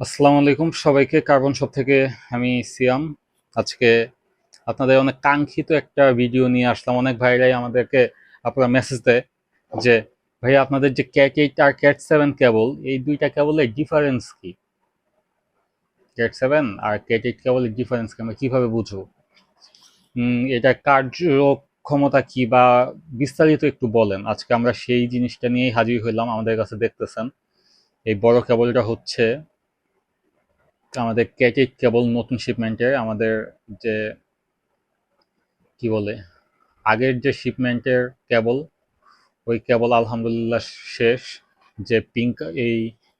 আসসালামু আলাইকুম সবাইকে, কার্বন শপ থেকে আমি সিয়াম। আজকে আপনাদের অনেক কাঙ্ক্ষিত একটা ভিডিও নিয়ে আসলাম। অনেক ভাইরাই আমাদেরকে আপনারা মেসেজ দেয় যে ভাইয়া আপনাদের যে ক্যাট এইট আর ক্যাট সেভেন কেবল এই দুইটা কেবলের ডিফারেন্স কি? ক্যাট সেভেন আর ক্যাট এইট কেবলের ডিফারেন্স কি? আমরা কীভাবে বুঝব? এটা কার্যক্ষমতা কি বা বিস্তারিত একটু বলেন। আজকে আমরা সেই জিনিসটা নিয়েই হাজির হইলাম। আমাদের কাছে দেখতেছেন। এই বড় কেবলটা হচ্ছে আমাদের ক্যাটেট কেবল নতুন শিপমেন্টের আমাদের যে, কি বলে, আগের যে শিপমেন্টের কেবল, ওই কেবল আলহামদুলিল্লাহ শেষ। যে পিঙ্ক এই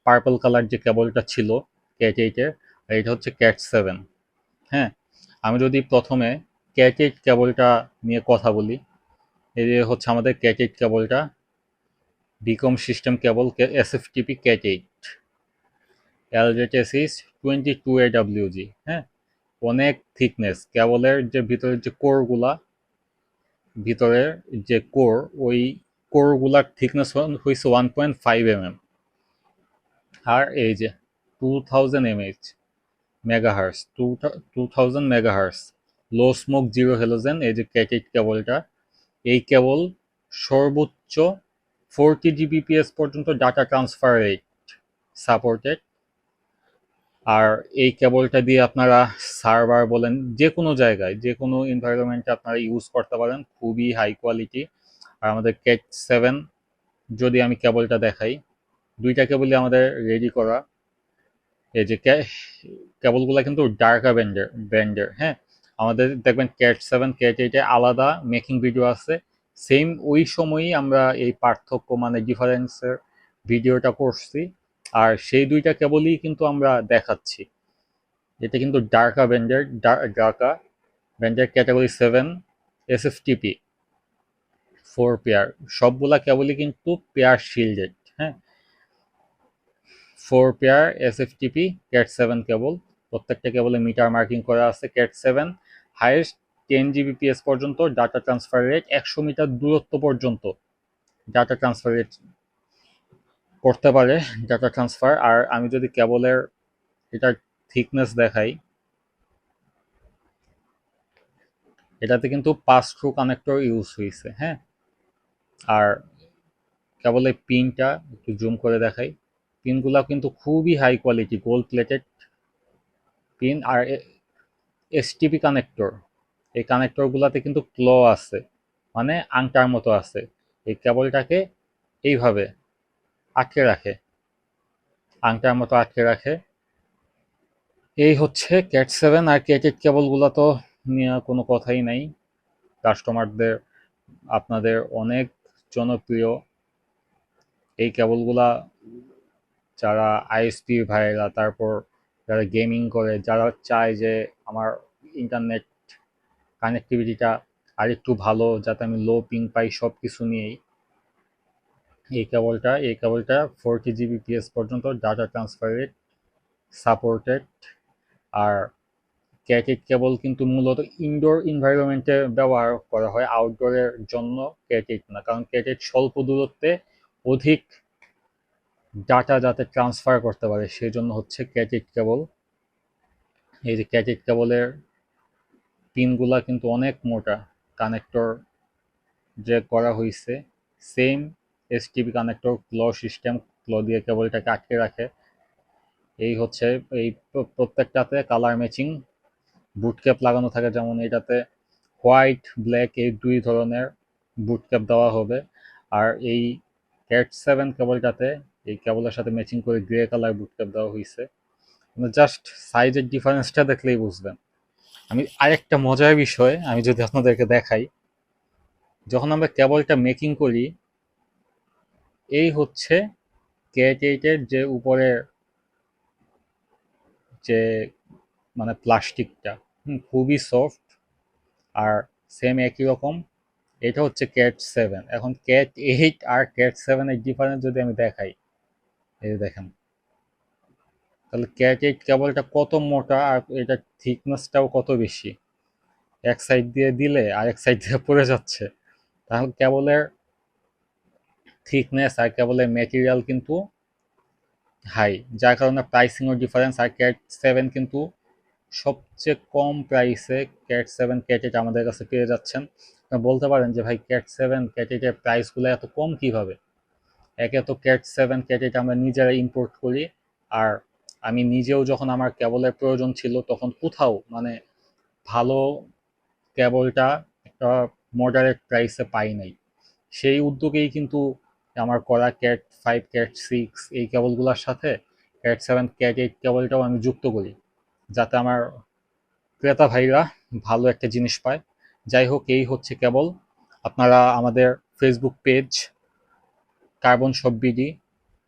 পার্পল কালার যে কেবলটা ছিল ক্যাট এইটের এটা হচ্ছে ক্যাট সেভেন হ্যাঁ আমি যদি প্রথমে ক্যাট এইট কেবলটা নিয়ে কথা বলি, এই যে হচ্ছে আমাদের ক্যাট এইট কেবলটা BCom system cable S F TP cat eight এলজেটেসিস twenty two A WG হ্যাঁ? অনেক থিকনেস কেবলের যে ভিতরের যে কোরগুলা ভিতরের যে কোর ওই কোরগুলার থিকনেস হয়েছে one point five M M আর এই যে two thousand M H megahertz two two thousand megahertz low smoke zero halogen এই যে ক্যাটেট কেবলটা, এই কেবল সর্বোচ্চ forty G B P S পর্যন্ত ডাটা ট্রান্সফার রেট সাপোর্টেড আর এই কেবলটা দিয়ে আপনারা সার্ভার বলেন যে কোনো জায়গায় যে কোনো এনভায়রনমেন্টে আপনারা ইউজ করতে পারেন, খুবই হাই কোয়ালিটি আর আমাদের ক্যাট সেভেন যদি আমি কেবলটা দেখাই, দুইটা কেবলই আমাদের রেডি করা। এই যে কেবলগুলো কিন্তু ডার্কা ব্যান্ডের ব্র্যান্ডের হ্যাঁ? আমাদের দেখবেন ক্যাট সেভেন ক্যাট এইটে আলাদা মেকিং ভিডিও আছে। সেম ওই সময়ই আমরা এই পার্থক্য মানে ডিফারেন্সের ভিডিওটা করছি। আর সেই দুইটা কেবলই কিন্তু আমরা দেখাচ্ছি। এটা কিন্তু ডার্কা ব্যান্ডের ডার্কা ব্যান্ডের category seven S F TP four pair সবগুলা কেবলই কিন্তু পেয়ার শিল্ডেড হ্যাঁ? Four pair S F TP cat seven cable প্রত্যেকটা কেবলে মিটার মার্কিং করা আছে cat seven highest ten Gbps পর্যন্ত ডাটা ট্রান্সফার রেট একশো মিটার দূরত্ব পর্যন্ত। ডাটা ট্রান্সফার রেট করতে পারে ডাটা ট্রান্সফার আর আমি যদি কেবলের এটার থিকনেস দেখাই, এটাতে কিন্তু পাস থ্রু কানেক্টর ইউজ হয়েছে হ্যাঁ? আর কেবলের পিনটা একটু জুম করে দেখাই পিনগুলো কিন্তু খুবই high quality gold plated pin আর এসটিপি কানেক্টর এই কানেক্টরগুলোতে কিন্তু ক্ল আছে মানে আংটার মতো আছে, এই কেবলটাকে এইভাবে আটকে রাখে। আংটার মতো আটকে রাখে। এই হচ্ছে ক্যাট সেভেন আর ক্যাট এইট কেবলগুলো তো নিয়ে কোনো কথাই নাই। কাস্টমারদের আপনাদের অনেক জনপ্রিয়। এই কেবলগুলা যারা আইএসপি ভাইরা তারপর যারা গেমিং করে, যারা চায় যে আমার ইন্টারনেট কানেক্টিভিটিটা আরেকটু ভালো, যাতে আমি লো পিং পাই সব কিছু নিয়েই। এই কেবলটা এই কেবলটা ফোরটি জিবিপিএস পর্যন্ত ডাটা ট্রান্সফার রেট সাপোর্টেড আর ক্যাটেট কেবল কিন্তু মূলত ইনডোর এনভায়রনমেন্টে ব্যবহার করা হয় আউটডোরের জন্য ক্যাটেট না, কারণ ক্যাটেট স্বল্প দূরত্বে অধিক ডাটা যাতে ট্রান্সফার করতে পারে সেই জন্য হচ্ছে ক্যাটেট কেবল এই যে ক্যাটেট কেবলের পিনগুলা কিন্তু অনেক মোটা কানেক্টর যে করা হয়েছে সেম এসটিপি কানেক্টর ক্ল সিস্টেম ক্ল দিয়ে কেবলটাকে আটকে রাখে। এই হচ্ছে এই প্রত্যেকটাতে কালার ম্যাচিং বুট ক্যাপ লাগানো থাকে, যেমন এটাতে হোয়াইট ব্ল্যাক এই দুই ধরনের বুট ক্যাপ দেওয়া হবে। আর এই ক্যাট সেভেন কেবলটাতে এই কেবলের সাথে ম্যাচিং করে গ্রে কালার বুট ক্যাপ দেওয়া হয়েছে জাস্ট সাইজের ডিফারেন্সটা দেখলেই বুঝবেন। আমি আরেকটা মজার বিষয় আমি যদি আপনাদেরকে দেখাই, যখন আমরা কেবলটা মেকিং করি এই হচ্ছে ক্যাট এইটের যে উপরের যে মানে প্লাস্টিকটা খুবই সফট আর সেম একই রকম। এটা হচ্ছে ক্যাট সেভেন এখন ক্যাট এইট আর ক্যাট সেভেনের ডিফারেন্স যদি আমি দেখাই, এই দেখেন। তাহলে ক্যাট এইট কেবলটা কত মোটা আর এটা থিকনেসটাও কত বেশি? এক সাইড দিয়ে দিলে আর এক সাইড দিয়ে পড়ে যাচ্ছে। তাহলে কেবলের থিকনেস আর কেবলের ম্যাটেরিয়াল কিন্তু হাই যার কারণে প্রাইসিংও ডিফারেন্স আর ক্যাট সেভেন কিন্তু সবচেয়ে কম প্রাইসে ক্যাট সেভেন ক্যাট আমাদের কাছে পেয়ে যাচ্ছেন। বলতে পারেন যে, ভাই ক্যাট সেভেন ক্যাট প্রাইসগুলো এত কম কীভাবে? একে তো ক্যাট সেভেন ক্যাট আমরা নিজেরা ইম্পোর্ট করি আর আমি নিজেও যখন আমার কেবলের প্রয়োজন ছিল, তখন কোথাও মানে ভালো কেবলটা একটা মডারেট প্রাইসে পাই নাই। সেই উদ্যোগেই কিন্তু আমার করা ক্যাট ফাইভ, ক্যাট সিক্স এই কেবলগুলোর সাথে, ক্যাট সেভেন, ক্যাট এইট কেবলটাও আমি যুক্ত করি, যাতে আমার ক্রেতা ভাইরা ভালো একটা জিনিস পায়। যাই হোক, এই হচ্ছে কেবল। আপনারা আমাদের Facebook page carbon shop BD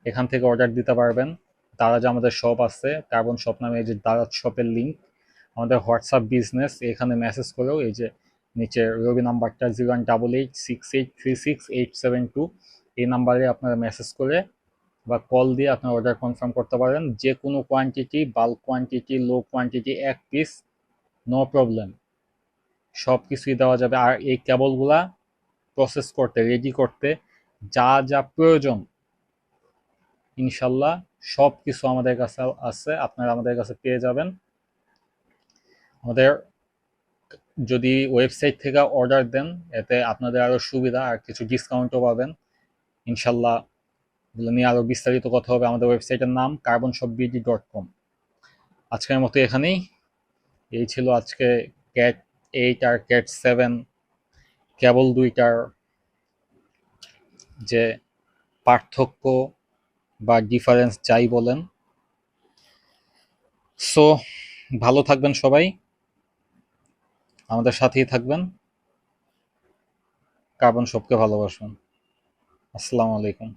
এখান থেকে অর্ডার দিতে পারবেন। দারাজ আমাদের শপ আছে কার্বন শপ নামে এই যে দারাজ শপের লিঙ্ক আমাদের হোয়াটসঅ্যাপ বিজনেস এখানে মেসেজ করেও এই যে নিচে রবি নাম্বারটা zero one double eight six eight three six eight seven two এই নাম্বারে আপনারা মেসেজ করে বা কল দিয়ে আপনার অর্ডার কনফার্ম করতে পারেন। যে কোনো quantity bulk quantity low quantity এক পিস নো প্রবলেম সব কিছুই দেওয়া যাবে। আর এই কেবলগুলা প্রসেস করতে রেডি করতে যা যা প্রয়োজন, ইনশাল্লাহ সব কিছু আমাদের কাছে আছে, আপনারা আমাদের কাছে পেয়ে যাবেন। আমাদের যদি ওয়েবসাইট থেকে অর্ডার দেন, এতে আপনাদের আরও সুবিধা আর কিছু ডিসকাউন্টও পাবেন। ইনশাল্লাহ এগুলো নিয়ে আরও বিস্তারিত কথা হবে আমাদের ওয়েবসাইটের নাম carbon shop BD dot com. আজকের মতো এখানেই। এই ছিল আজকে ক্যাট এইট আর ক্যাট সেভেন, কেবল দুইটার যে পার্থক্য বা ডিফারেন্স যাই বলেন। সো, ভালো থাকবেন সবাই, আমাদের সাথেই থাকবেন কার্বন শপকে ভালোবাসুন আসসালামু আলাইকুম।